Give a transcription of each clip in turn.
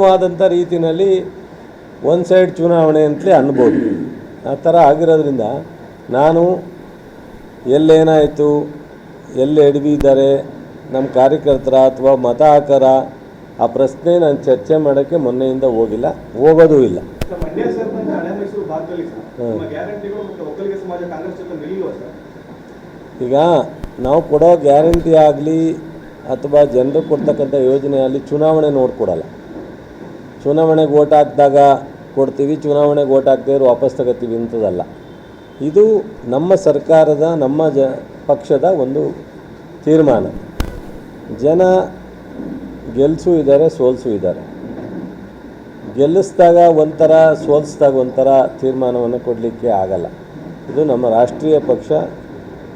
ವಾದಂಥ ರೀತಿಯಲ್ಲಿ one side ಚುನಾವಣೆ ಅಂತಲೇ ಅನ್ಬೋದು. ಆ ಥರ ಆಗಿರೋದ್ರಿಂದ ನಾನು ಎಲ್ಲೇನಾಯಿತು ಎಲ್ಲಿ ಎಡವಿದ್ದಾರೆ ನಮ್ಮ ಕಾರ್ಯಕರ್ತರ ಅಥವಾ ಮತ ಹಾಕರ ಆ ಪ್ರಶ್ನೆ ನಾನು ಚರ್ಚೆ ಮಾಡೋಕ್ಕೆ ಮೊನ್ನೆಯಿಂದ ಹೋಗಿಲ್ಲ ಹೋಗೋದೂ ಇಲ್ಲ. ಈಗ ನಾವು ಕೊಡೋ ಗ್ಯಾರಂಟಿ ಆಗಲಿ ಅಥವಾ ಜನರು ಕೊಡ್ತಕ್ಕಂಥ ಯೋಜನೆ ಆಗಲಿ ಚುನಾವಣೆ ನೋಡ್ಕೊಡಲ್ಲ. ಚುನಾವಣೆಗೆ ಓಟ್ ಹಾಕಿದಾಗ ಕೊಡ್ತೀವಿ, ಚುನಾವಣೆಗೆ ಓಟ್ ಹಾಕ್ತಿದ್ರೆ ವಾಪಸ್ ತಗೋತೀವಿ ಅಂಥದ್ದಲ್ಲ ಇದು ನಮ್ಮ ಸರ್ಕಾರದ, ನಮ್ಮ ಜ, ಪಕ್ಷದ ಒಂದು ತೀರ್ಮಾನ. ಜನ ಗೆಲ್ಲಿಸು ಇದ್ದಾರೆ, ಸೋಲ್ಸು ಇದ್ದಾರೆ. ಗೆಲ್ಲಿಸಿದಾಗ ಒಂಥರ, ಸೋಲಿಸಿದಾಗ ಒಂಥರ ತೀರ್ಮಾನವನ್ನು ಕೊಡಲಿಕ್ಕೆ ಆಗಲ್ಲ. ಇದು ನಮ್ಮ ರಾಷ್ಟ್ರೀಯ ಪಕ್ಷ.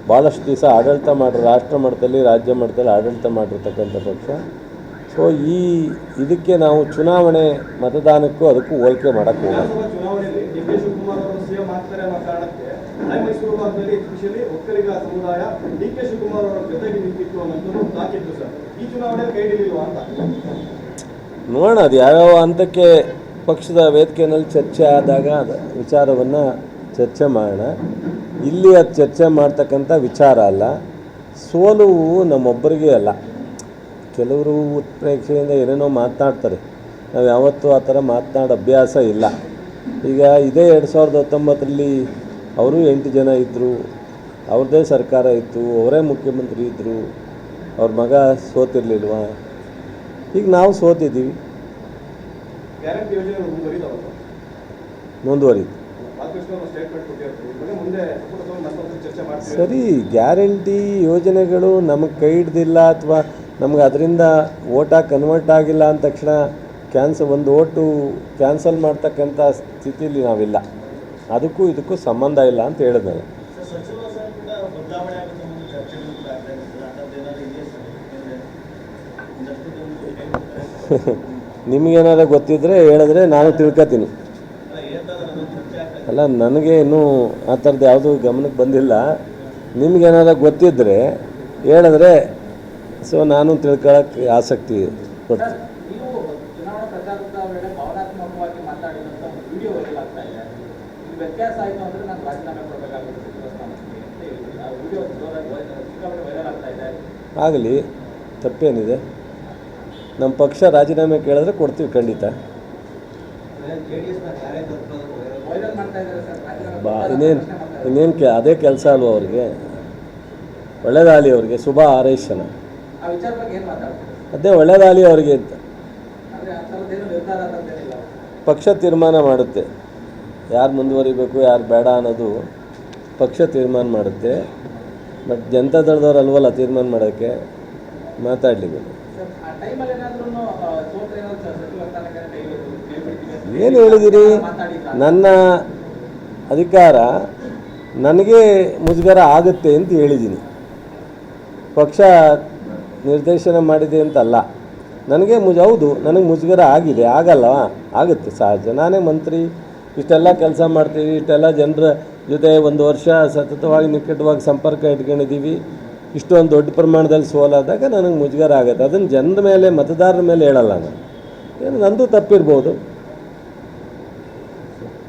ಭಾಳಷ್ಟು ದಿವಸ ಆಡಳಿತ ಮಾಡಿರೋ, ರಾಷ್ಟ್ರ ಮಟ್ಟದಲ್ಲಿ, ರಾಜ್ಯ ಮಟ್ಟದಲ್ಲಿ ಆಡಳಿತ ಮಾಡಿರ್ತಕ್ಕಂಥ ಪಕ್ಷ. ಸೊ ಈ ಇದಕ್ಕೆ ನಾವು ಚುನಾವಣೆ ಮತದಾನಕ್ಕೂ ಅದಕ್ಕೂ ಹೋಲಿಕೆ ಮಾಡೋಕ್ಕೆ ಹೋಗಲ್ಲ. ನೋಡೋಣ ಅದು ಯಾವ್ಯಾವ ಹಂತಕ್ಕೆ ಪಕ್ಷದ ವೇದಿಕೆಯಲ್ಲಿ ಚರ್ಚೆ ಆದಾಗ ಅದು ವಿಚಾರವನ್ನು ಚರ್ಚೆ ಮಾಡೋಣ. ಇಲ್ಲಿ ಅದು ಚರ್ಚೆ ಮಾಡ್ತಕ್ಕಂಥ ವಿಚಾರ ಅಲ್ಲ. ಸೋಲು ನಮ್ಮೊಬ್ಬರಿಗೆ ಅಲ್ಲ. ಕೆಲವರು ಉತ್ಪ್ರೇಕ್ಷೆಯಿಂದ ಏನೇನೋ ಮಾತನಾಡ್ತಾರೆ. ನಾವು ಯಾವತ್ತೂ ಆ ಥರ ಮಾತನಾಡೋ ಅಭ್ಯಾಸ ಇಲ್ಲ. ಈಗ ಇದೇ ಎರಡು ಸಾವಿರದ ಹತ್ತೊಂಬತ್ತರಲ್ಲಿ ಅವರು ಎಂಟು ಜನ ಇದ್ದರು ಅವ್ರದ್ದೇ ಸರ್ಕಾರ ಇತ್ತು ಅವರೇ ಮುಖ್ಯಮಂತ್ರಿ ಇದ್ದರು ಅವ್ರ ಮಗ ಸೋತಿರ್ಲಿಲ್ವಾ? ಈಗ ನಾವು ಸೋತಿದ್ದೀವಿ. ಗ್ಯಾರಂಟಿ ಯೋಜನೆಗಳು ಮುಂದುವರಿದಾವ ಸರ್ ಮುಂದುವರಿದು ಸ್ಟೇಟ್ಮೆಂಟ್ ಕೊಟ್ಟಿರ್ತಾರೆ. ಇದ್ರ ಮುಂದೆ ಸಂಪುಟ ಸಭೆಯಲ್ಲಿ ಚರ್ಚೆ ಮಾಡ್ತೀವಿ ಸರಿ ಗ್ಯಾರಂಟಿ ಯೋಜನೆಗಳು ನಮಗೆ ಕೈ ಹಿಡ್ದಿಲ್ಲ ಅಥವಾ ನಮ್ಗೆ ಅದರಿಂದ ಓಟಾಗಿ ಕನ್ವರ್ಟ್ ಆಗಿಲ್ಲ ಅಂದ ತಕ್ಷಣ ಕ್ಯಾನ್ಸಲ್ ಒಂದು ಓಟು ಕ್ಯಾನ್ಸಲ್ ಮಾಡ್ತಕ್ಕಂಥ ಸ್ಥಿತಿಯಲ್ಲಿ ನಾವಿಲ್ಲ. ಅದಕ್ಕೂ ಇದಕ್ಕೂ ಸಂಬಂಧ ಇಲ್ಲ ಅಂತ ಹೇಳಿದ್ನಲ್ಲ ನಾನು. ನಿಮಗೇನಾದ್ರು ಗೊತ್ತಿದ್ದರೆ ಹೇಳಿದ್ರೆ ನಾನು ತಿಳ್ಕೊತೀನಿ. ಅಲ್ಲ, ನನಗೆ ಇನ್ನೂ ಆ ಥರದ್ದು ಯಾವುದೂ ಗಮನಕ್ಕೆ ಬಂದಿಲ್ಲ. ನಿಮ್ಗೇನಾದ್ರು ಗೊತ್ತಿದ್ದರೆ ಹೇಳಿದ್ರೆ ಸೊ ನಾನು ತಿಳ್ಕೊಳ್ಳೋಕ್ಕೆ ಆಸಕ್ತಿ ಕೊಡ್ತೀನಿ ಆಗಲಿ ತಪ್ಪೇನಿದೆ. ನಮ್ಮ ಪಕ್ಷ ರಾಜೀನಾಮೆ ಕೇಳಿದ್ರೆ ಕೊಡ್ತೀವಿ ಖಂಡಿತ. ಬಾ ಇನ್ನೇನು. ಇನ್ನೇನು ಕೆ ಅದೇ ಕೆಲಸ ಅಲ್ವ ಅವ್ರಿಗೆ? ಒಳ್ಳೇದಾಗಲಿ ಅವ್ರಿಗೆ. ಶುಭ ಹಾರೈಸೋಣ. ಅದೇ ಒಳ್ಳೇದಾಗಲಿ ಅವರಿಗೆ ಅಂತ. ಪಕ್ಷ ತೀರ್ಮಾನ ಮಾಡುತ್ತೆ. ಯಾರು ಮುಂದುವರಿಬೇಕು ಯಾರು ಬೇಡ ಅನ್ನೋದು ಪಕ್ಷ ತೀರ್ಮಾನ ಮಾಡುತ್ತೆ. ಬಟ್ ಜನತಾ ದಳದವ್ರು ಅಲ್ವಲ್ಲ ತೀರ್ಮಾನ ಮಾಡೋಕ್ಕೆ? ಮಾತಾಡಲಿ ಸರ್ ಆ ಟೈಮಲ್ಲಿ ಏನಾದ್ರೂ ಸೋತ್ರೆ ಏನಾದ್ರು ಸಚಿವ ಸ್ಥಾನಕ್ಕೆ ಕೈ ಕೈ ಬಿಡ್ತೀವಿ ಏನು ಹೇಳಿದಿರಿ? ನನ್ನ ಅಧಿಕಾರ ನನಗೆ ಮುಜುಗರ ಆಗುತ್ತೆ ಅಂತ ಹೇಳಿದ್ದೀನಿ ಪಕ್ಷ ನಿರ್ದೇಶನ ಮಾಡಿದೆ ಅಂತಲ್ಲ. ನನಗೆ ಮುಜ, ಹೌದು, ನನಗೆ ಮುಜುಗರ ಆಗಿದೆ ಆಗಲ್ಲವಾ ಆಗುತ್ತೆ ಸಹಜ. ನಾನೇ ಮಂತ್ರಿ, ಇಷ್ಟೆಲ್ಲ ಕೆಲಸ ಮಾಡ್ತೀವಿ, ಇಷ್ಟೆಲ್ಲ ಜನರ ಜೊತೆ ಒಂದು ವರ್ಷ ಸತತವಾಗಿ ನಿಕಟವಾಗಿ ಸಂಪರ್ಕ ಇಟ್ಕೊಂಡಿದ್ದೀವಿ. ಇಷ್ಟೊಂದು ದೊಡ್ಡ ಪ್ರಮಾಣದಲ್ಲಿ ಸೋಲಾದಾಗ ನನಗೆ ಮುಜುಗರ ಆಗುತ್ತೆ. ಅದನ್ನು ಜನರ ಮೇಲೆ, ಮತದಾರರ ಮೇಲೆ ಹೇಳಲ್ಲ ನಾನು. ಏನು, ನಂದು ತಪ್ಪಿರ್ಬೋದು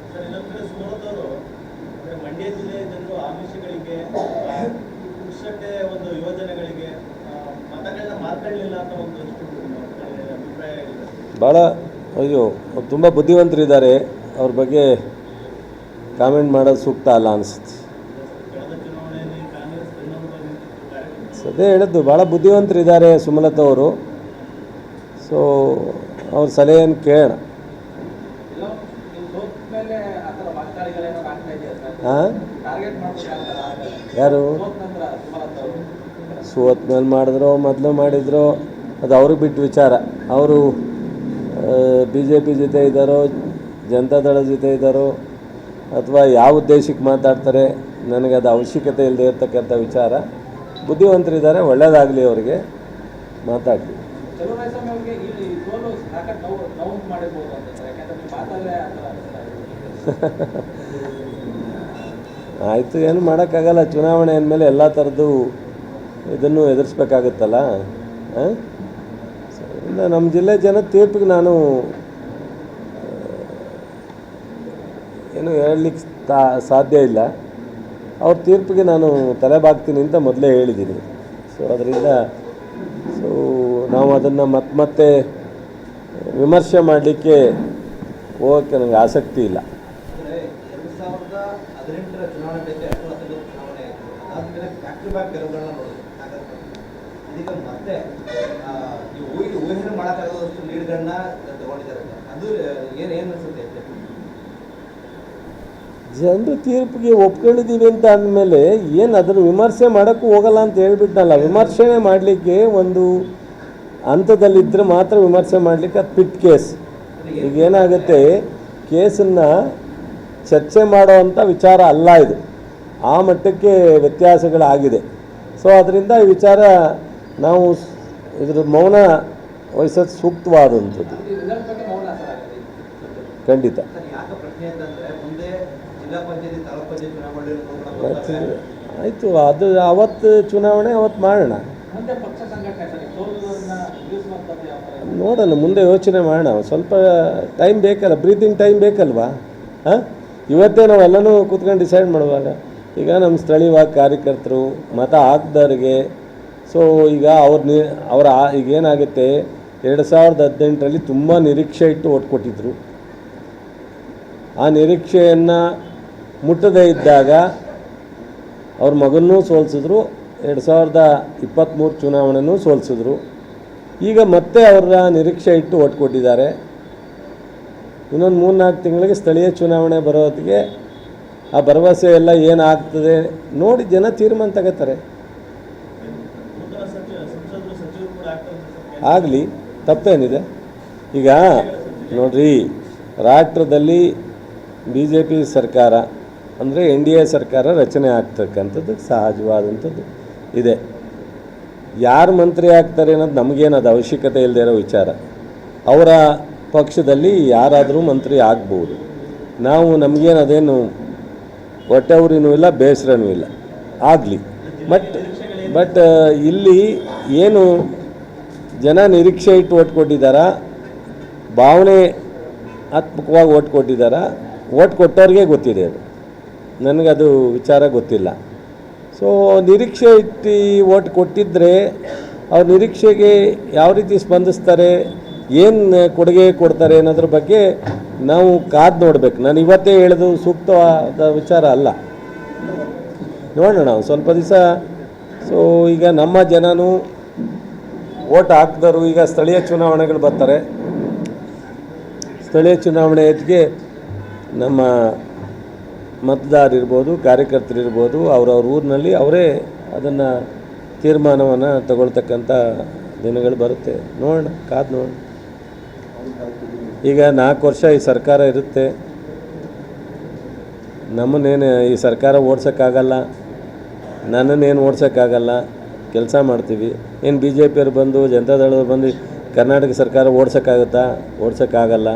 ಸರ್ ಇನ್ನೊಂದು ಕಡೆ ಸೋಲದವರು ಅಂದರೆ ಮಂಡ್ಯ ಜಿಲ್ಲೆಯ ಜನರು ಆಮಿಷಗಳಿಗೆ ಆ, ಪುಕ್ಷಟ್ಟೆ ಒಂದು ಯೋಜನೆಗಳಿಗೆ ಆ, ಮತಗಳನ್ನ ಮಾತಾಡಲಿಲ್ಲ ಅಂತ ಒಂದಷ್ಟು ಕಡೆ ಅಭಿಪ್ರಾಯ ಇದೆ ಭಾಳ ಅಯ್ಯೋ, ಅವ್ರು ತುಂಬ ಬುದ್ಧಿವಂತರಿದ್ದಾರೆ. ಅವ್ರ ಬಗ್ಗೆ ಕಾಮೆಂಟ್ ಮಾಡೋದು ಸೂಕ್ತ ಅಲ್ಲ ಅನಿಸುತ್ತೆ. ಅದೇ ಹೇಳಿದ್ದು ಭಾಳ ಬುದ್ಧಿವಂತರಿದ್ದಾರೆ ಸುಮಲತಾ ಅವರು. ಸೊ ಅವ್ರ ಸಲಹೆಯನ್ನು ಕೇಳೋಣ. ಹಾಂ ಯಾರು? ಸೋತ್ ಮೇಲೆ ಮಾಡಿದ್ರು, ಮೊದಲು ಮಾಡಿದ್ರು, ಅದು ಅವ್ರಿಗೆ ಬಿಟ್ಟು ವಿಚಾರ. ಅವರು ಬಿ ಜೆ ಪಿ ಜೊತೆ ಇದ್ದಾರೋ ಜನತಾದಳ ಜೊತೆ ಇದ್ದಾರೋ ಅಥವಾ ಯಾವ ಉದ್ದೇಶಕ್ಕೆ ಮಾತಾಡ್ತಾರೆ ನನಗೆ ಅದು ಅವಶ್ಯಕತೆ ಇಲ್ಲದೆ ಇರ್ತಕ್ಕಂಥ ವಿಚಾರ ಬುದ್ಧಿವಂತರಿದ್ದಾರೆ ಒಳ್ಳೆಯದಾಗಲಿ ಅವರಿಗೆ ಮಾತಾಡಲಿ. ಆಯಿತು ಏನು ಮಾಡೋಕ್ಕಾಗಲ್ಲ ಚುನಾವಣೆ ಅಂದಮೇಲೆ ಎಲ್ಲ ಥರದ್ದು ಇದನ್ನು ಎದುರಿಸ್ಬೇಕಾಗುತ್ತಲ್ಲ ಹಾಂ ಇಲ್ಲ ನಮ್ಮ ಜಿಲ್ಲೆ ಜನ ತೀರ್ಪಿಗೆ ನಾನು ಏನು ಹೇಳಲಿಕ್ಕೆ ಸಾಧ್ಯ ಇಲ್ಲ. ಅವ್ರ ತೀರ್ಪಿಗೆ ನಾನು ತಲೆಬಾಗ್ತೀನಿ ಅಂತ ಮೊದಲೇ ಹೇಳಿದ್ದೀನಿ ಸೊ ಅದರಿಂದ ಸೊ ನಾವು ಅದನ್ನು ಮತ್ತೆ ಮತ್ತೆ, ವಿಮರ್ಶೆ ಮಾಡಲಿಕ್ಕೆ ಹೋಗೋಕ್ಕೆ ನನಗೆ ಆಸಕ್ತಿ ಇಲ್ಲ. ಚುನಾವಣೆ ತಗೊಂಡಿದ್ದಾರೆ ಅದು ಏನು ಏನು ಜನರು ತೀರ್ಪಿಗೆ ಒಪ್ಕೊಂಡಿದ್ದೀವಿ ಅಂತ ಅಂದಮೇಲೆ ಏನು ಅದನ್ನು ವಿಮರ್ಶೆ ಮಾಡೋಕ್ಕೂ ಹೋಗಲ್ಲ ಅಂತ ಹೇಳ್ಬಿಟ್ನಲ್ಲ. ವಿಮರ್ಶೆನೇ ಮಾಡಲಿಕ್ಕೆ ಒಂದು ಹಂತದಲ್ಲಿದ್ದರೆ ಮಾತ್ರ ವಿಮರ್ಶೆ ಮಾಡಲಿಕ್ಕೆ ಅದು ಪಿಟ್ ಕೇಸ್ ಈಗ ಏನಾಗುತ್ತೆ? ಕೇಸನ್ನು ಚರ್ಚೆ ಮಾಡೋವಂಥ ವಿಚಾರ ಅಲ್ಲ ಇದು. ಆ ಮಟ್ಟಕ್ಕೆ ವ್ಯತ್ಯಾಸಗಳಾಗಿದೆ. ಸೊ ಅದರಿಂದ ಈ ವಿಚಾರ ನಾವು ಇದ್ರ ಮೌನ ವಹಿಸೋದು ಸೂಕ್ತವಾದಂಥದ್ದು. ಖಂಡಿತ. ಆಯಿತು, ಅದು ಅವತ್ತು ಚುನಾವಣೆ, ಅವತ್ತು ಮಾಡೋಣ. ನೋಡೋಣ, ಮುಂದೆ ಯೋಚನೆ ಮಾಡೋಣ. ಸ್ವಲ್ಪ ಟೈಮ್ ಬೇಕಲ್ಲ ಬ್ರೀತಿಂಗ್ ಟೈಮ್ ಬೇಕಲ್ವಾ? ಹಾಂ? ಇವತ್ತೇ ನಾವೆಲ್ಲನೂ ಕೂತ್ಕೊಂಡು ಡಿಸೈಡ್ ಮಾಡುವಾಗ, ಈಗ ನಮ್ಮ ಸ್ಥಳೀಯವಾಗಿ ಕಾರ್ಯಕರ್ತರು, ಮತ ಹಾಕ್ದವ್ರಿಗೆ ಸೊ ಈಗ ಅವ್ರ ಅವರ ಈಗೇನಾಗುತ್ತೆ ಎರಡು ಸಾವಿರದ ಹದಿನೆಂಟರಲ್ಲಿ ತುಂಬ ನಿರೀಕ್ಷೆ ಇಟ್ಟು ಓಟ್ ಕೊಟ್ಟಿದ್ದರು ಆ ನಿರೀಕ್ಷೆಯನ್ನು ಮುಟ್ಟದೇ ಇದ್ದಾಗ ಅವ್ರ ಮಗನ್ನೂ ಸೋಲಿಸಿದ್ರು, ಎರಡು ಸಾವಿರದ ಇಪ್ಪತ್ತ್ಮೂರು ಚುನಾವಣೆನೂ ಸೋಲಿಸಿದ್ರು. ಈಗ ಮತ್ತೆ ಅವರ ನಿರೀಕ್ಷೆ ಇಟ್ಟು ಓಟ್ ಕೊಟ್ಟಿದ್ದಾರೆ. ಇನ್ನೊಂದು ಮೂರು ನಾಲ್ಕು ತಿಂಗಳಿಗೆ ಸ್ಥಳೀಯ ಚುನಾವಣೆ ಬರೋತ್ತಿಗೆ ಆ ಭರವಸೆ ಎಲ್ಲ ಏನಾಗ್ತದೆ ನೋಡಿ ಜನ ತೀರ್ಮಾನ ತಗೋತಾರೆ. ಆಗಲಿ. ತಪ್ಪೇನಿದೆ. ಈಗ ನೋಡ್ರಿ, ರಾಷ್ಟ್ರದಲ್ಲಿ ಬಿ ಜೆ ಪಿ ಸರ್ಕಾರ ಅಂದರೆ ಎನ್ ಡಿ ಎ ಸರ್ಕಾರ ರಚನೆ ಆಗ್ತಕ್ಕಂಥದ್ದು ಸಹಜವಾದಂಥದ್ದು ಇದೆ. ಯಾರು ಮಂತ್ರಿ ಆಗ್ತಾರೆ ಅನ್ನೋದು ನಮಗೇನದು ಅವಶ್ಯಕತೆ ಇಲ್ಲದೆ ಇರೋ ವಿಚಾರ. ಅವರ ಪಕ್ಷದಲ್ಲಿ ಯಾರಾದರೂ ಮಂತ್ರಿ ಆಗ್ಬೋದು. ನಾವು ನಮಗೇನು ಅದೇನು ಹೊಟ್ಟೆ ಉರಿನೂ ಇಲ್ಲ, ಬೇಸರನೂ ಇಲ್ಲ. ಆಗಲಿ. ಬಟ್ ಬಟ್, ಇಲ್ಲಿ ಏನು ಜನ ನಿರೀಕ್ಷೆ ಇಟ್ಟು ಓಟ್ ಕೊಟ್ಟಿದ್ದಾರ? ಭಾವನೆ ಆತ್ಮಕವಾಗಿ ಓಟ್ ಕೊಟ್ಟಿದ್ದಾರ? ಓಟ್ ಕೊಟ್ಟವ್ರಿಗೆ ಗೊತ್ತಿದೆ ಅದು. ನನಗದು ವಿಚಾರ ಗೊತ್ತಿಲ್ಲ. ಸೊ ನಿರೀಕ್ಷೆ ಇಟ್ಟು ಓಟ್ ಕೊಟ್ಟಿದ್ದರೆ ಅವ್ರ ನಿರೀಕ್ಷೆಗೆ ಯಾವ ರೀತಿ ಸ್ಪಂದಿಸ್ತಾರೆ? ಏನು ಕೊಡುಗೆ ಕೊಡ್ತಾರೆ ಅನ್ನೋದ್ರ ಬಗ್ಗೆ ನಾವು ಕಾದು ನೋಡಬೇಕು. ನಾನು ಇವತ್ತೇ ಹೇಳೋದು ಸೂಕ್ತವಾದ ವಿಚಾರ ಅಲ್ಲ. ನೋಡೋಣ ಸ್ವಲ್ಪ ದಿವಸ. ಸೊ ಈಗ ನಮ್ಮ ಜನನೂ ಓಟ್ ಹಾಕಿದವರು ಈಗ ಸ್ಥಳೀಯ ಚುನಾವಣೆಗಳು ಬರ್ತಾರೆ. ಸ್ಥಳೀಯ ಚುನಾವಣೆ ಹೆಚ್ಚಿಗೆ ನಮ್ಮ ಮತದಾರರಿರ್ಬೋದು, ಕಾರ್ಯಕರ್ತರಿರ್ಬೋದು, ಅವ್ರವ್ರ ಊರಿನಲ್ಲಿ ಅವರೇ ಅದನ್ನು ತೀರ್ಮಾನವನ್ನು ತಗೊಳ್ತಕ್ಕಂಥ ದಿನಗಳು ಬರುತ್ತೆ. ನೋಡೋಣ, ಕಾದು ನೋಡೋಣ. ಈಗ ನಾಲ್ಕು ವರ್ಷ ಈ ಸರ್ಕಾರ ಇರುತ್ತೆ. ನಮ್ಮನ್ನೇನು ಈ ಸರ್ಕಾರ ಓಡ್ಸೋಕ್ಕಾಗಲ್ಲ. ನನ್ನನ್ನೇನು ಓಡ್ಸೋಕ್ಕಾಗಲ್ಲ. ಕೆಲಸ ಮಾಡ್ತೀವಿ. ಏನು ಬಿ ಜೆ ಪಿಯವ್ರು ಬಂದು ಜನತಾದಳದವ್ರು ಬಂದು ಕರ್ನಾಟಕ ಸರ್ಕಾರ ಓಡ್ಸೋಕ್ಕಾಗುತ್ತಾ? ಓಡ್ಸೋಕ್ಕಾಗಲ್ಲ.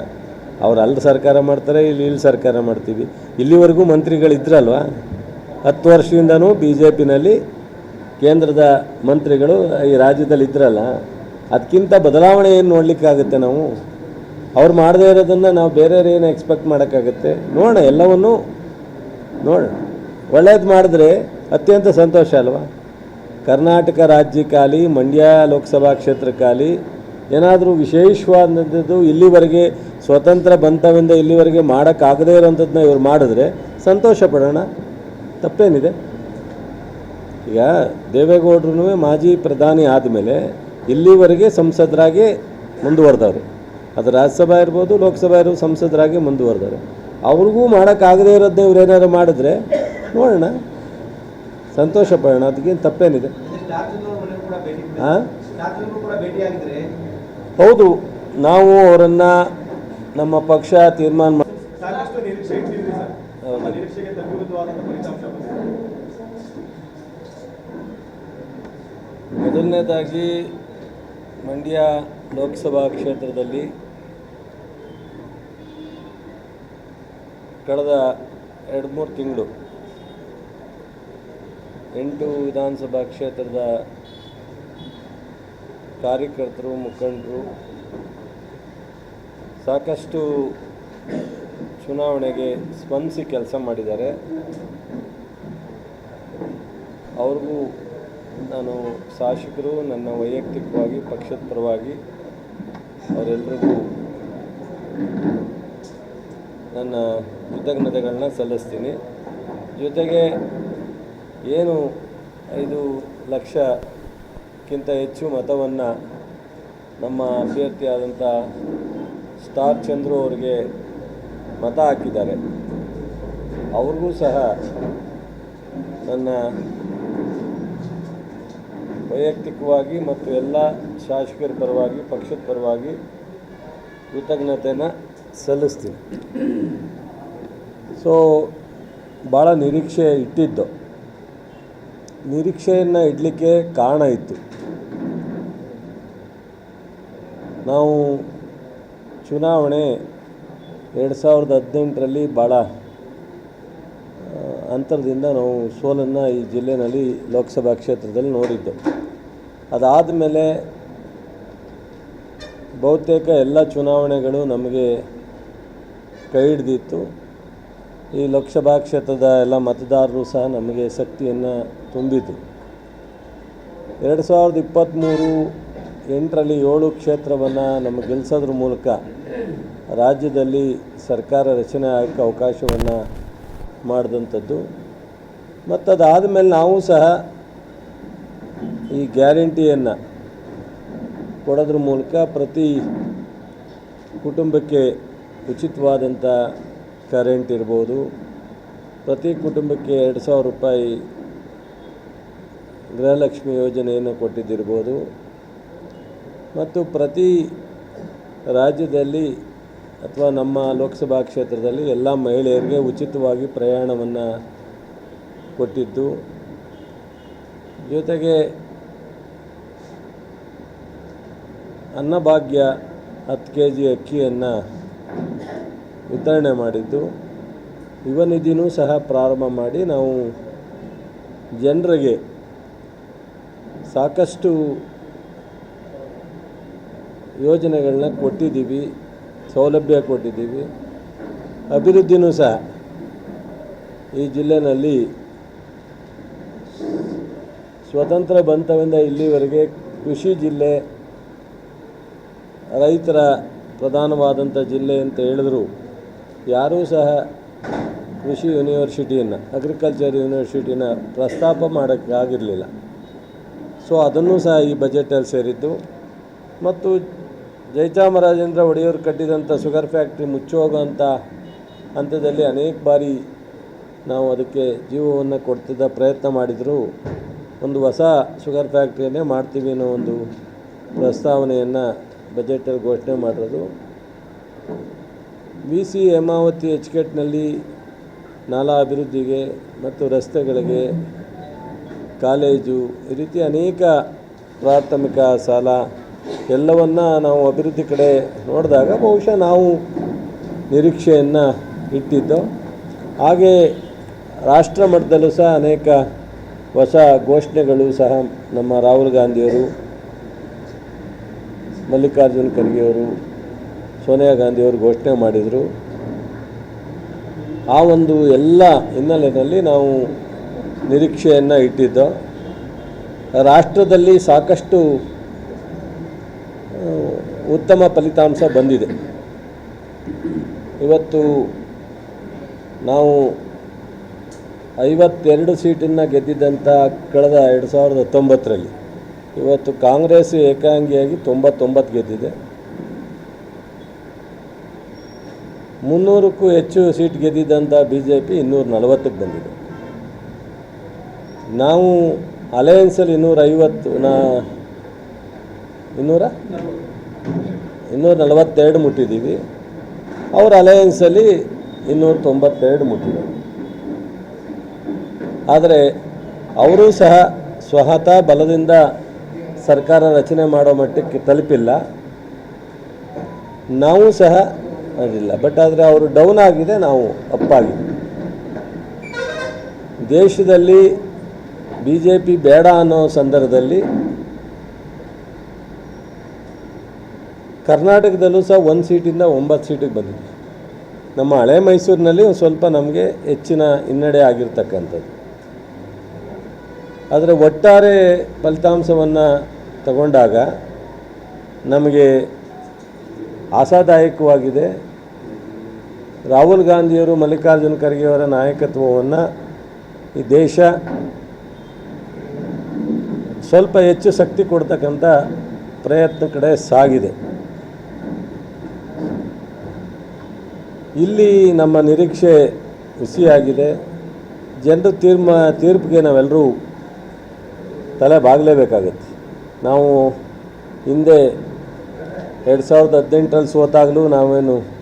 ಅವ್ರು ಅಲ್ಲಿ ಸರ್ಕಾರ ಮಾಡ್ತಾರೆ ಇಲ್ಲಿ ಇಲ್ಲಿ ಸರ್ಕಾರ ಮಾಡ್ತೀವಿ. ಇಲ್ಲಿವರೆಗೂ ಮಂತ್ರಿಗಳಿದ್ರಲ್ವ? ಹತ್ತು ವರ್ಷದಿಂದನೂ ಬಿ ಜೆ ಪಿನಲ್ಲಿ ಕೇಂದ್ರದ ಮಂತ್ರಿಗಳು ಈ ರಾಜ್ಯದಲ್ಲಿ ಇದ್ರಲ್ಲ ಅದಕ್ಕಿಂತ ಬದಲಾವಣೆ ಏನು ನೋಡಲಿಕ್ಕಾಗುತ್ತೆ ನಾವು? ಅವ್ರು ಮಾಡದೇ ಇರೋದನ್ನು ನಾವು ಬೇರೆಯವ್ರು ಏನು ಎಕ್ಸ್ಪೆಕ್ಟ್ ಮಾಡೋಕ್ಕಾಗುತ್ತೆ? ನೋಡೋಣ, ಎಲ್ಲವನ್ನೂ ನೋಡೋಣ. ಒಳ್ಳೇದು ಮಾಡಿದ್ರೆ ಅತ್ಯಂತ ಸಂತೋಷ ಅಲ್ವಾ? ಕರ್ನಾಟಕ ರಾಜ್ಯಕ್ಕಾಗಲಿ ಮಂಡ್ಯ ಲೋಕಸಭಾ ಕ್ಷೇತ್ರಕ್ಕಾಗಲಿ ಏನಾದರೂ ವಿಶೇಷವಾದದ್ದು ಇಲ್ಲಿವರೆಗೆ ಸ್ವತಂತ್ರ ಬಂತವಿಂದ ಇಲ್ಲಿವರೆಗೆ ಮಾಡೋಕ್ಕಾಗದೇ ಇರೋಂಥದ್ದನ್ನ ಇವ್ರು ಮಾಡಿದ್ರೆ ಸಂತೋಷ ಪಡೋಣ. ತಪ್ಪೇನಿದೆ. ಈಗ ದೇವೇಗೌಡರು ಮಾಜಿ ಪ್ರಧಾನಿ ಆದಮೇಲೆ ಇಲ್ಲಿವರೆಗೆ ಸಂಸದರಾಗಿ ಮುಂದುವರೆದವ್ರು. ಅದು ರಾಜ್ಯಸಭಾ ಇರ್ಬೋದು, ಲೋಕಸಭಾ ಇರ್ಬೋದು, ಸಂಸದರಾಗಿ ಮುಂದುವರೆದವ್ರು. ಅವ್ರಿಗೂ ಮಾಡೋಕ್ಕಾಗದೇ ಇರೋದನ್ನ ಇವ್ರು ಏನಾದ್ರು ಮಾಡಿದ್ರೆ ನೋಡೋಣ. ಸಂತೋಷ ಪಡೋಣ ಅದಕ್ಕೇನು ತಪ್ಪೇನಿದೆ. ಹಾಂ ಹೌದು, ನಾವು ಅವರನ್ನು ನಮ್ಮ ಪಕ್ಷ ತೀರ್ಮಾನ ಮಾಡಿ ಮೊದಲನೇದಾಗಿ, ಮಂಡ್ಯ ಲೋಕಸಭಾ ಕ್ಷೇತ್ರದಲ್ಲಿ ಕಳೆದ ಎರಡು ಮೂರು ತಿಂಗಳು ಎಂಟು ವಿಧಾನಸಭಾ ಕ್ಷೇತ್ರದ ಕಾರ್ಯಕರ್ತರು, ಮುಖಂಡರು ಸಾಕಷ್ಟು ಚುನಾವಣೆಗೆ ಸ್ಪಂದಿಸಿ ಕೆಲಸ ಮಾಡಿದ್ದಾರೆ. ಅವ್ರಿಗೂ ನಾನು ಶಾಸಕರು, ನನ್ನ ವೈಯಕ್ತಿಕವಾಗಿ, ಪಕ್ಷದ ಪರವಾಗಿ ಅವರೆಲ್ಲರಿಗೂ ನನ್ನ ಕೃತಜ್ಞತೆಗಳನ್ನ ಸಲ್ಲಿಸ್ತೀನಿ. ಜೊತೆಗೆ ಏನು ಐದು ಲಕ್ಷಕ್ಕಿಂತ ಹೆಚ್ಚು ಮತವನ್ನು ನಮ್ಮ ಅಭ್ಯರ್ಥಿಯಾದಂಥ ಸ್ಟಾರ್ ಚಂದ್ರು ಅವರಿಗೆ ಮತ ಹಾಕಿದ್ದಾರೆ. ಅವ್ರಿಗೂ ಸಹ ನನ್ನ ವೈಯಕ್ತಿಕವಾಗಿ ಮತ್ತು ಎಲ್ಲ ಶಾಸಕರ ಪರವಾಗಿ, ಪಕ್ಷದ ಪರವಾಗಿ ಕೃತಜ್ಞತೆನ ಸಲ್ಲಿಸ್ತೀನಿ. ಸೊ ಭಾಳ ನಿರೀಕ್ಷೆ ಇಟ್ಟಿದ್ದು. ನಿರೀಕ್ಷೆಯನ್ನು ಇಡಲಿಕ್ಕೆ ಕಾರಣ ಇತ್ತು. ನಾವು ಚುನಾವಣೆ ಎರಡು ಸಾವಿರದ ಹದಿನೆಂಟರಲ್ಲಿ ಭಾಳ ಅಂತರದಿಂದ ನಾವು ಸೋಲನ್ನು ಈ ಜಿಲ್ಲೆಯಲ್ಲಿ ಲೋಕಸಭಾ ಕ್ಷೇತ್ರದಲ್ಲಿ ನೋಡಿದ್ದೆ. ಅದಾದ ಮೇಲೆ ಬಹುತೇಕ ಎಲ್ಲ ಚುನಾವಣೆಗಳು ನಮಗೆ ಕೈ ಹಿಡ್ದಿತ್ತು. ಈ ಲೋಕಸಭಾ ಕ್ಷೇತ್ರದ ಎಲ್ಲ ಮತದಾರರು ಸಹ ನಮಗೆ ಶಕ್ತಿಯನ್ನು ತುಂಬಿತು. ಎರಡು ಸಾವಿರದ ಇಪ್ಪತ್ತ್ಮೂರು ಎಂಟರಲ್ಲಿ ಏಳು ಕ್ಷೇತ್ರವನ್ನು ನಮಗೆ ಗೆಲ್ಲಿಸೋದ್ರ ಮೂಲಕ ರಾಜ್ಯದಲ್ಲಿ ಸರ್ಕಾರ ರಚನೆ ಆಗೋಕ್ಕೆ ಅವಕಾಶವನ್ನು ಮಾಡಿದಂಥದ್ದು. ಮತ್ತು ಅದಾದ ಮೇಲೆ ನಾವು ಸಹ ಈ ಗ್ಯಾರಂಟಿಯನ್ನು ಕೊಡೋದ್ರ ಮೂಲಕ ಪ್ರತಿ ಕುಟುಂಬಕ್ಕೆ ಉಚಿತವಾದಂಥ ಕರೆಂಟ್ ಇರ್ಬೋದು. ಪ್ರತಿ ಕುಟುಂಬಕ್ಕೆ ಎರಡು ಸಾವಿರ ರೂಪಾಯಿ ಗೃಹಲಕ್ಷ್ಮಿ ಯೋಜನೆಯನ್ನು ಕೊಟ್ಟಿದ್ದಿರ್ಬೋದು. ಮತ್ತು ಪ್ರತಿ ರಾಜ್ಯದಲ್ಲಿ ಅಥವಾ ನಮ್ಮ ಲೋಕಸಭಾ ಕ್ಷೇತ್ರದಲ್ಲಿ ಎಲ್ಲ ಮಹಿಳೆಯರಿಗೆ ಉಚಿತವಾಗಿ ಪ್ರಯಾಣವನ್ನು ಕೊಟ್ಟಿದ್ದು. ಜೊತೆಗೆ ಅನ್ನಭಾಗ್ಯ ಹತ್ತು ಕೆ ಜಿ ಅಕ್ಕಿಯನ್ನು ವಿತರಣೆ ಮಾಡಿದ್ದು. ಯುವ ನಿಧಿನೂ ಸಹ ಪ್ರಾರಂಭ ಮಾಡಿ ನಾವು ಜನರಿಗೆ ಸಾಕಷ್ಟು ಯೋಜನೆಗಳನ್ನ ಕೊಟ್ಟಿದ್ದೀವಿ, ಸೌಲಭ್ಯ ಕೊಟ್ಟಿದ್ದೀವಿ. ಅಭಿವೃದ್ಧಿನೂ ಸಹ ಈ ಜಿಲ್ಲೆನಲ್ಲಿ ಸ್ವತಂತ್ರ ಬಂತವಿಂದ ಇಲ್ಲಿವರೆಗೆ ಕೃಷಿ ಜಿಲ್ಲೆ ರೈತರ ಪ್ರಧಾನವಾದಂಥ ಜಿಲ್ಲೆ ಅಂತ ಹೇಳಿದ್ರು. ಯಾರೂ ಸಹ ಕೃಷಿ ಯೂನಿವರ್ಸಿಟಿಯನ್ನು, ಅಗ್ರಿಕಲ್ಚರ್ ಯೂನಿವರ್ಸಿಟಿನ ಪ್ರಸ್ತಾಪ ಮಾಡೋಕ್ಕಾಗಿರಲಿಲ್ಲ. ಸೊ ಅದನ್ನು ಸಹ ಈ ಬಜೆಟಲ್ಲಿ ಸೇರಿದ್ದು. ಮತ್ತು ಜಯಚಾಮರಾಜೇಂದ್ರ ಒಡೆಯವರು ಕಟ್ಟಿದಂಥ ಶುಗರ್ ಫ್ಯಾಕ್ಟ್ರಿ ಮುಚ್ಚೋಗೋಂಥ ಹಂತದಲ್ಲಿ ಅನೇಕ ಬಾರಿ ನಾವು ಅದಕ್ಕೆ ಜೀವವನ್ನು ಕೊಡ್ತಿದ್ದ ಪ್ರಯತ್ನ ಮಾಡಿದರೂ. ಒಂದು ಹೊಸ ಶುಗರ್ ಫ್ಯಾಕ್ಟ್ರಿಯನ್ನೇ ಮಾಡ್ತೀವಿ ಅನ್ನೋ ಒಂದು ಪ್ರಸ್ತಾವನೆಯನ್ನು ಬಜೆಟಲ್ಲಿ ಘೋಷಣೆ ಮಾಡಿರೋದು. ವಿ ಸಿ ಹೇಮಾವತಿ ಎಚ್ಕೆಟ್ನಲ್ಲಿ ನಾಲಾ ಅಭಿವೃದ್ಧಿಗೆ ಮತ್ತು ರಸ್ತೆಗಳಿಗೆ ಕಾಲೇಜು ಈ ರೀತಿ ಅನೇಕ ಪ್ರಾಥಮಿಕ ಸಾಲ ಎಲ್ಲವನ್ನು ನಾವು ಅಭಿವೃದ್ಧಿ ಕಡೆ ನೋಡಿದಾಗ ಬಹುಶಃ ನಾವು ನಿರೀಕ್ಷೆಯನ್ನು ಇಟ್ಟಿದ್ದು. ಹಾಗೆ ರಾಷ್ಟ್ರ ಮಟ್ಟದಲ್ಲೂ ಸಹ ಅನೇಕ ಹೊಸ ಘೋಷಣೆಗಳು ಸಹ ನಮ್ಮ ರಾಹುಲ್ ಗಾಂಧಿಯವರು, ಮಲ್ಲಿಕಾರ್ಜುನ್ ಖರ್ಗೆಯವರು ಸೋನಿಯಾ ಗಾಂಧಿಯವರು ಘೋಷಣೆ ಮಾಡಿದರು. ಆ ಒಂದು ಎಲ್ಲ ಹಿನ್ನೆಲೆಯಲ್ಲಿ ನಾವು ನಿರೀಕ್ಷೆಯನ್ನು ಇಟ್ಟಿದ್ದು. ರಾಷ್ಟ್ರದಲ್ಲಿ ಸಾಕಷ್ಟು ಉತ್ತಮ ಫಲಿತಾಂಶ ಬಂದಿದೆ. ಇವತ್ತು ನಾವು ಐವತ್ತೆರಡು ಸೀಟನ್ನು ಗೆದ್ದಿದ್ದಂಥ ಕಳೆದ ಎರಡು ಸಾವಿರದ ಹತ್ತೊಂಬತ್ತರಲ್ಲಿ ಇವತ್ತು ಕಾಂಗ್ರೆಸ್ ಏಕಾಂಗಿಯಾಗಿ ತೊಂಬತ್ತೊಂಬತ್ತು ಗೆದ್ದಿದೆ. ಮುನ್ನೂರಕ್ಕೂ ಹೆಚ್ಚು ಸೀಟ್ ಗೆದ್ದಿದ್ದಂಥ ಬಿ ಜೆ ಪಿ ಇನ್ನೂರ ನಲವತ್ತಕ್ಕೆ ಬಂದಿದೆ. ನಾವು ಅಲಯನ್ಸಲ್ಲಿ ಇನ್ನೂರ ಐವತ್ತು ನಾ, ಇನ್ನೂರ? ಇನ್ನೂರ ನಲವತ್ತೆರಡು ಮುಟ್ಟಿದ್ದೀವಿ. ಅವ್ರ ಅಲಯನ್ಸಲ್ಲಿ ಇನ್ನೂರ ತೊಂಬತ್ತೆರಡು ಮುಟ್ಟಿದ್ದಾರೆ ಆದರೆ ಅವರೂ ಸಹ ಸ್ವತಃ ಬಲದಿಂದ ಸರ್ಕಾರ ರಚನೆ ಮಾಡೋ ಮಟ್ಟಕ್ಕೆ ತಲುಪಿಲ್ಲ. ನಾವು ಸಹ ಅದಿಲ್ಲ. ಬಟ್ ಆದರೆ ಅವರು ಡೌನ್ ಆಗಿದೆ, ನಾವು ಅಪ್ಪಾಗಿ ದೇಶದಲ್ಲಿ ಬಿ ಜೆ ಪಿ ಬೇಡ ಅನ್ನೋ ಸಂದರ್ಭದಲ್ಲಿ ಕರ್ನಾಟಕದಲ್ಲೂ ಸಹ ಒಂದು ಸೀಟಿಂದ ಒಂಬತ್ತು ಸೀಟಿಗೆ ಬಂದಿದೆ. ನಮ್ಮ ಹಳೆ ಮೈಸೂರಿನಲ್ಲಿ ಒಂದು ಸ್ವಲ್ಪ ನಮಗೆ ಹೆಚ್ಚಿನ ಹಿನ್ನಡೆ ಆಗಿರ್ತಕ್ಕಂಥದ್ದು. ಆದರೆ ಒಟ್ಟಾರೆ ಫಲಿತಾಂಶವನ್ನು ತಗೊಂಡಾಗ ನಮಗೆ ಆಶಾದಾಯಕವಾಗಿದೆ ರಾಹುಲ್ ಗಾಂಧಿಯವರು ಮಲ್ಲಿಕಾರ್ಜುನ ಖರ್ಗೆಯವರ ನಾಯಕತ್ವವನ್ನು ಈ ದೇಶ ಸ್ವಲ್ಪ ಹೆಚ್ಚು ಶಕ್ತಿ ಕೊಡ್ತಕ್ಕಂಥ ಪ್ರಯತ್ನ ಕಡೆ ಸಾಗಿದೆ. ಇಲ್ಲಿ ನಮ್ಮ ನಿರೀಕ್ಷೆ ಹುಸಿಯಾಗಿದೆ. ಜನರು ತೀರ್ಮ, ತೀರ್ಪಿಗೆ ನಾವೆಲ್ಲರೂ ತಲೆ ಬಾಗಲೇಬೇಕಾಗತ್ತೆ. ನಾವು ಹಿಂದೆ ಎರಡು ಸಾವಿರದ ಹದಿನೆಂಟರಲ್ಲಿ ಸೋತಾಗಲೂ ನಾವೇನು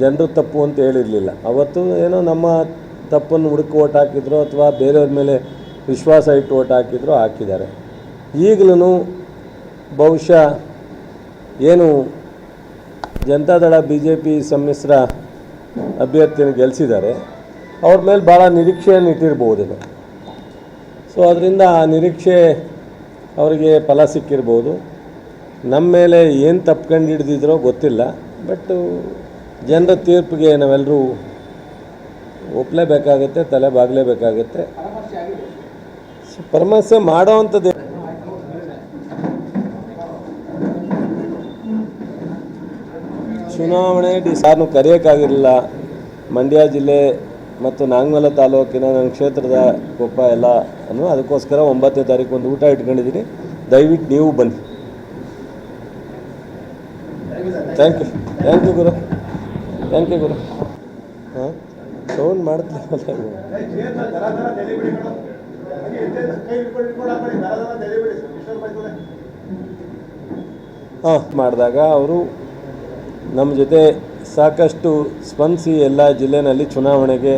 ಜನರು ತಪ್ಪು ಅಂತ ಹೇಳಿರಲಿಲ್ಲ. ಅವತ್ತು ಏನೋ ನಮ್ಮ ತಪ್ಪನ್ನು ಹುಡುಕಿ ಓಟ್ ಹಾಕಿದ್ರು ಅಥವಾ ಬೇರೆಯವ್ರ ಮೇಲೆ ವಿಶ್ವಾಸ ಇಟ್ಟು ಓಟ್ ಹಾಕಿದ್ರು ಹಾಕಿದ್ದಾರೆ. ಈಗಲೂ ಬಹುಶಃ ಏನು ಜನತಾದಳ ಬಿ ಜೆ ಪಿ ಸಮ್ಮಿಶ್ರ ಅಭ್ಯರ್ಥಿಯನ್ನು ಗೆಲ್ಲಿಸಿದ್ದಾರೆ ಅವ್ರ ಮೇಲೆ ಭಾಳ ನಿರೀಕ್ಷೆಯನ್ನು ಇಟ್ಟಿರ್ಬೋದೇನೋ ಸೊ ಅದರಿಂದ ಆ ನಿರೀಕ್ಷೆ ಅವರಿಗೆ ಫಲ ಸಿಕ್ಕಿರ್ಬೋದು. ನಮ್ಮ ಮೇಲೆ ಏನು ತಪ್ಕೊಂಡು ಹಿಡಿದಿದ್ರೋ ಗೊತ್ತಿಲ್ಲ. ಬಟ್ ಜನರ ತೀರ್ಪಿಗೆ ನಾವೆಲ್ಲರೂ ಒಪ್ಪಲೇಬೇಕಾಗತ್ತೆ ತಲೆ ಬಾಗಲೇಬೇಕಾಗತ್ತೆ ಮಾಡೋ ಅಂಥದ್ದು. ಚುನಾವಣೆ ಸಾರ್ನು ಕರೆಯೋಕ್ಕಾಗಿರಲಿಲ್ಲ. ಮಂಡ್ಯ ಜಿಲ್ಲೆ ಮತ್ತು ನಾಗಮಲ ತಾಲೂಕಿನ ನನ್ನ ಕ್ಷೇತ್ರದ ಕೊಪ್ಪ ಎಲ್ಲ ಅನ್ನು ಅದಕ್ಕೋಸ್ಕರ ಒಂಬತ್ತನೇ ತಾರೀಕು ಒಂದು ಊಟ ಇಟ್ಕೊಂಡಿದ್ದೀನಿ. ದಯವಿಟ್ಟು ನೀವು ಬನ್ನಿ. ಥ್ಯಾಂಕ್ ಯು ಥ್ಯಾಂಕ್ ಯು ಗುರು. ಥ್ಯಾಂಕ್ ಯು ಗುರು. ಹಾಂ? ಸೌಂಡ್ ಮಾಡ್ತಿಲ್ಲ ಹಾಂ, ಮಾಡಿದಾಗ ಅವರು ನಮ್ಮ ಜೊತೆ ಸಾಕಷ್ಟು ಸ್ಪಂದಿಸಿ ಎಲ್ಲ ಜಿಲ್ಲೆನಲ್ಲಿ ಚುನಾವಣೆಗೆ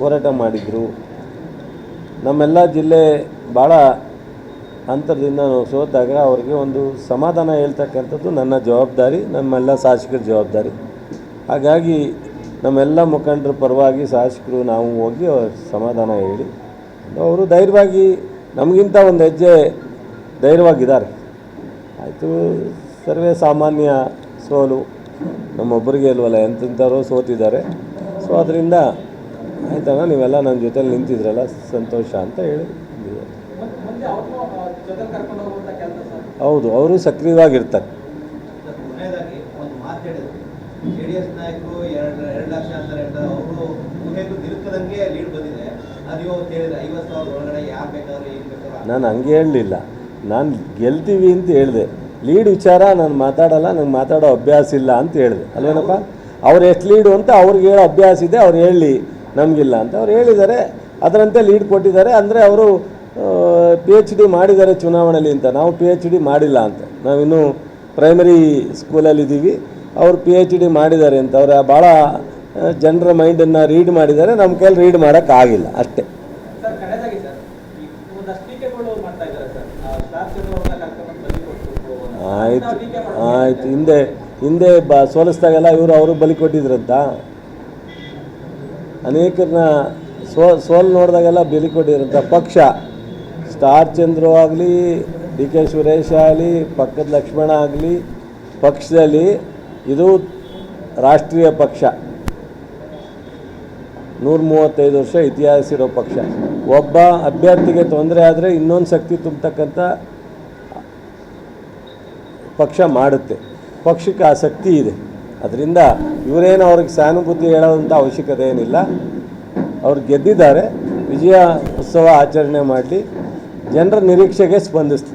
ಹೋರಾಟ ಮಾಡಿದರು. ನಮ್ಮೆಲ್ಲ ಜಿಲ್ಲೆ ಭಾಳ ಅಂತರದಿಂದ ನಾವು ಸೋತಾಗ ಅವ್ರಿಗೆ ಒಂದು ಸಮಾಧಾನ ಹೇಳ್ತಕ್ಕಂಥದ್ದು ನನ್ನ ಜವಾಬ್ದಾರಿ, ನಮ್ಮೆಲ್ಲ ಶಾಸಕರ ಜವಾಬ್ದಾರಿ. ಹಾಗಾಗಿ ನಮ್ಮೆಲ್ಲ ಮುಖಂಡರ ಪರವಾಗಿ ಶಾಸಕರು ನಾವು ಹೋಗಿ ಅವ್ರ ಸಮಾಧಾನ ಹೇಳಿ. ಅವರು ಧೈರ್ಯವಾಗಿ ನಮಗಿಂತ ಒಂದು ಹೆಜ್ಜೆ ಧೈರ್ಯವಾಗಿದ್ದಾರೆ. ಆಯಿತು ಸರ್ವೇ ಸಾಮಾನ್ಯ ಸೋಲು. ನಮ್ಮೊಬ್ಬರಿಗೆ ಇಲ್ವಲ್ಲ ಎಂತೆಂಥವ್ರು ಸೋತಿದ್ದಾರೆ. ಸೊ ಅದರಿಂದ ಆಯ್ತಣ್ಣ ನೀವೆಲ್ಲ ನನ್ನ ಜೊತೆಲಿ ನಿಂತಿದ್ರಲ್ಲ ಸಂತೋಷ ಅಂತ ಹೇಳಿ ಹೌದು ಅವರು ಸಕ್ರಿಯವಾಗಿರ್ತಾರೆ ಕೊನೆಯದಾಗಿ ಒಂದು ಮಾತು ಹೇಳಿದ್ರು ಜೆ ಡಿ ಎಸ್ ನಾಯಕರು ಎರಡು ಎರಡು ಲಕ್ಷ ಅಂತಾರೆ ಅಂತ ಅವರು ಊಹೆಗೂ ತಿರುಕದಂಗೆ ಲೀಡ್ ಬಂದಿದೆ ಅದು ಇವತ್ತು ಹೇಳಿದ್ರೆ ಐವತ್ತು ಸಾವಿರ ಒಳಗಡೆ ಯಾರು ಬೇಕಾದ್ರೆ ಏನು ಬೇಕಾದ್ರೆ ನಾನು ಹಂಗೆ ಹೇಳಲಿಲ್ಲ. ನಾನು ಗೆಲ್ತೀವಿ ಅಂತ ಹೇಳಿದೆ. ಲೀಡ್ ವಿಚಾರ ನಾನು ಮಾತಾಡಲ್ಲ, ನಂಗೆ ಮಾತಾಡೋ ಅಭ್ಯಾಸ ಇಲ್ಲ ಅಂತ ಹೇಳಿದೆ. ಅಲ್ವೇನಪ್ಪ? ಅವ್ರು ಎಷ್ಟು ಲೀಡು ಅಂತ ಅವ್ರಿಗೆ ಹೇಳೋ ಅಭ್ಯಾಸ ಇದೆ, ಅವ್ರು ಹೇಳಿ, ನಮಗಿಲ್ಲ ಅಂತ ಅವ್ರು ಹೇಳಿದ್ದಾರೆ. ಅದರಂತೆ ಲೀಡ್ ಕೊಟ್ಟಿದ್ದಾರೆ. ಅಂದರೆ ಅವರು ಪಿ ಎಚ್ ಡಿ ಮಾಡಿದ್ದಾರೆ ಚುನಾವಣೆಯಲ್ಲಿ ಅಂತ. ನಾವು ಪಿ ಎಚ್ ಡಿ ಮಾಡಿಲ್ಲ ಅಂತ. ನಾವಿನ್ನೂ ಪ್ರೈಮರಿ ಸ್ಕೂಲಲ್ಲಿದ್ದೀವಿ ಅವರು ಪಿ ಎಚ್ ಡಿ ಮಾಡಿದ್ದಾರೆ ಅಂತ. ಅವ್ರು ಭಾಳ ಜನರ ಮೈಂಡನ್ನು ರೀಡ್ ಮಾಡಿದ್ದಾರೆ. ನಮ್ಮ ಕೈಯಲ್ಲಿ ರೀಡ್ ಮಾಡೋಕ್ಕಾಗಿಲ್ಲ ಅಷ್ಟೇ ಸರ್ ಕಡೆದಾಗಿ ಸರ್ ಈ ಒಂದಷ್ಟು ಟೀಕೆಗಳು ಮಾಡ್ತಾ ಇದ್ದಾರೆ ಸರ್ ಸ್ಟಾರ್ ಚಂದ್ರವ್ರನ್ನ ಕರ್ಕೊಂಡು ಬಲಿ ಕೊಟ್ಟು ಆಯ್ತು. ಆಯ್ತು. ಹಿಂದೆ ಹಿಂದೆ ಬ, ಸೋಲಿಸ್ದಾಗೆಲ್ಲ ಇವರು ಅವರು ಬಲಿ ಕೊಟ್ಟಿದ್ರಂತ? ಅನೇಕರನ್ನ ಸೋ, ಸೋಲು ನೋಡಿದಾಗೆಲ್ಲ ಬಲಿ ಕೊಟ್ಟಿದ್ರಂತ. ಪಕ್ಷ. ಸ್ಟಾರ್ ಚಂದ್ರು ಆಗಲಿ, ಡಿ ಕೆ ಸುರೇಶ್ ಆಗಲಿ, ಪಕ್ಕದ ಲಕ್ಷ್ಮಣ ಆಗಲಿ, ಪಕ್ಷದಲ್ಲಿ ಇದು ರಾಷ್ಟ್ರೀಯ ಪಕ್ಷ. ನೂರ ಮೂವತ್ತೈದು ವರ್ಷ ಇತಿಹಾಸ ಇರೋ ಪಕ್ಷ. ಒಬ್ಬ ಅಭ್ಯರ್ಥಿಗೆ ತೊಂದರೆ ಆದರೆ ಇನ್ನೊಂದು ಶಕ್ತಿ ತುಂಬತಕ್ಕಂಥ ಪಕ್ಷ ಮಾಡುತ್ತೆ. ಪಕ್ಷಕ್ಕೆ ಆಸಕ್ತಿ ಇದೆ. ಅದರಿಂದ ಇವರೇನು ಅವ್ರಿಗೆ ಸಹಾನುಭೂತಿ ಹೇಳೋದಂಥ ಅವಶ್ಯಕತೆ ಏನಿಲ್ಲ. ಅವ್ರು ಗೆದ್ದಿದ್ದಾರೆ. ವಿಜಯ ಉತ್ಸವ ಆಚರಣೆ ಮಾಡಲಿ. ಜನರ ನಿರೀಕ್ಷೆಗೆ ಸ್ಪಂದಿಸ್ತು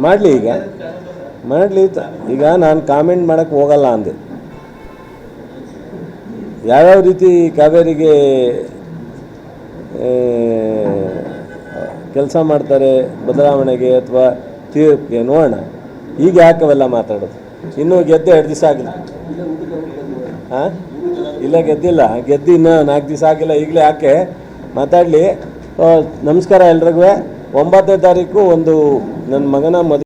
ಮಾಡಲಿ ಈಗ? ಮಾಡಲಿ. ಈಗ ನಾನು ಕಾಮೆಂಟ್ ಮಾಡೋಕ್ಕೆ ಹೋಗಲ್ಲ ಅಂದೆ. ಯಾವ್ಯಾವ ರೀತಿ ಕಾವೇರಿಗೆ ಕೆಲಸ ಮಾಡ್ತಾರೆ, ಬದಲಾವಣೆಗೆ ಅಥವಾ ತೀರ್ಪಿಗೆ ನೋಡೋಣ. ಈಗ ಯಾಕೆ ಅವೆಲ್ಲ ಮಾತಾಡೋದು? ಇನ್ನೂ ಗೆದ್ದು ಎರಡು ದಿವಸ ಆಗಿಲ್ಲ. ಹಾಂ ಇಲ್ಲ ಗೆದ್ದಿಲ್ಲ. ಗೆದ್ದು ಇನ್ನೂ ನಾಲ್ಕು ದಿವಸ ಆಗಿಲ್ಲ. ಈಗಲೇ ಯಾಕೆ? ಮಾತಾಡಲಿ. ನಮಸ್ಕಾರ ಎಲ್ರಿಗೂ. ಒಂಬತ್ತನೇ ತಾರೀಕು ಒಂದು ನನ್ನ ಮಗನ ಮದುವೆ